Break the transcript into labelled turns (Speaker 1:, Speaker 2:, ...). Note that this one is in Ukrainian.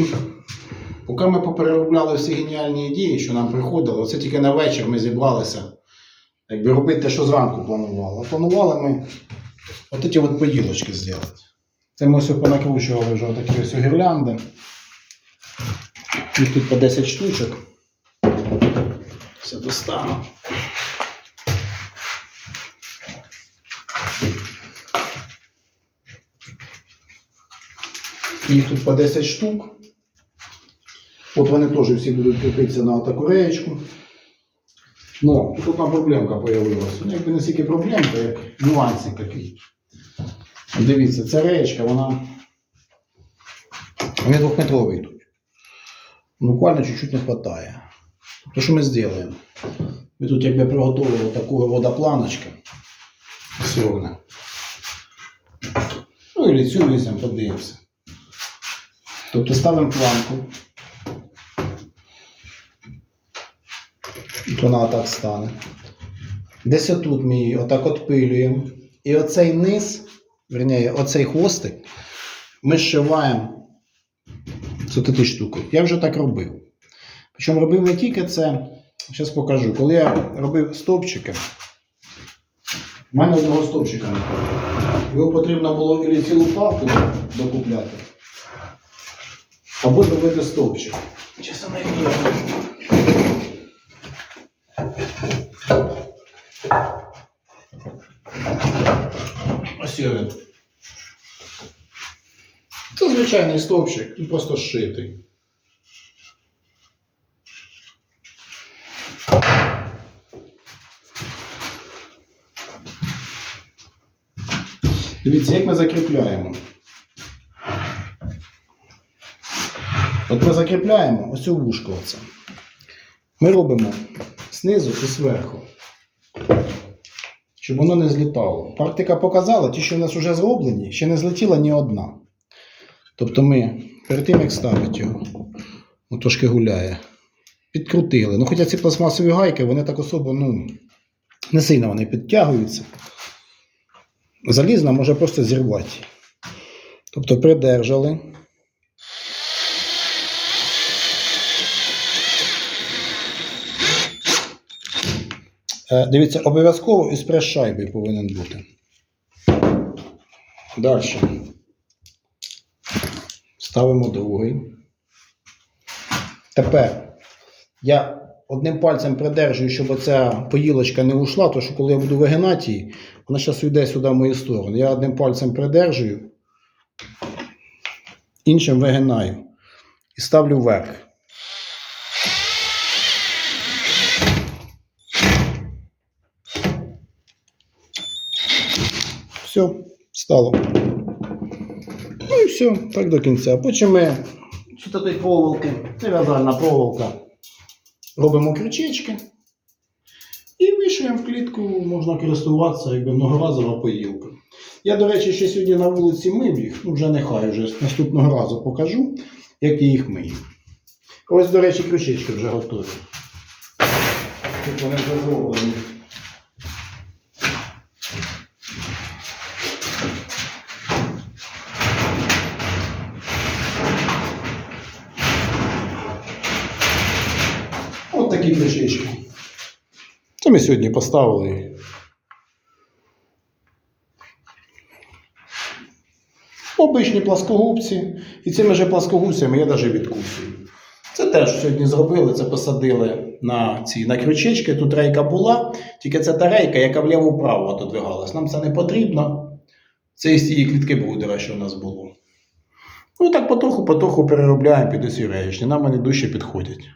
Speaker 1: общем, поки ми попереробляли всі геніальні ідеї, що нам приходили, оце тільки на вечір ми зібралися, якби робити те, що зранку планували. А планували ми от ці от поїлочки зробити. Це ми ось понакручували вже такі ось гірлянди. Їх тут по 10 штучок. Все достану. Їх тут по 10 штук. От вони теж всі будуть кріпитися на таку реєчку. Ну, тут одна проблемка з'явилася. Ну, якби не стільки проблемка, як нюансик такий. Дивіться, ця реєчка, вона. Вони двохметрові йдуть. Буквально чуть-чуть не вистачає. То що ми зробимо? Ми тут якби приготували таку водопланочку. Сьогодні. Ну і цю візьмемо, подивимося. Тобто ставимо планку. Вона так стане. Десь отут ми її отак отпилюємо. І оцей низ, верніше, оцей хвостик, ми зшиваємо з отаку штуку. Я вже так робив. Причому робив не тільки це, зараз покажу. Коли я робив стовпчики, в мене одного стовпчика не було. Його потрібно було і цілу палку докупляти. Або зробити стовпчик. Чесно не вірю. Ось його він. Це звичайний стовпчик, він просто зшитий. Дивіться, як ми закріпляємо. От ми закріпляємо ось цю вушко. Оце. Ми робимо знизу і зверху, щоб воно не злітало. Практика показала, ті, що в нас вже зроблені, ще не злетіла ні одна. Тобто ми перед тим, як ставити його, ну, трошки гуляє, підкрутили. Ну, хоча ці пластмасові гайки, вони так особо, ну, не сильно вони підтягуються. Залізна може просто зірвати. Тобто придержали. Е, Дивіться, обов'язково із прес-шайби повинен бути. Далі. Ставимо другий. Тепер я одним пальцем придержую, щоб оця поїлочка не ушла, тому що коли я буду вигинати її, вона зараз йде сюди в мою сторону. Я одним пальцем придержую, іншим вигинаю і ставлю вверх. Все, стало. Ну і все, так до кінця. Потім ми з цієї проволоки, це в'язальна проволока, робимо крючечки і вішаємо в клітку, можна користуватися якби многоразова поїлка. Я, до речі, ще сьогодні на вулиці мив їх, ну вже нехай вже наступного разу покажу, як я їх мию. Ось, до речі, крючечки вже готові. Тут вони вже зроблені. От такі кришечки. Це ми сьогодні поставили. Обичні пласкогубці. І цими же пласкогубцями я навіть відкусую. Це теж сьогодні зробили, це посадили на ці на крючечки. Тут рейка була, тільки це та рейка, яка вліво-вправо отодвигалась. Нам це не потрібно. Це із цієї клітки брудера, що у нас було. Ну так потроху-потроху переробляємо під усі реєчні. Нам вони дужче підходять.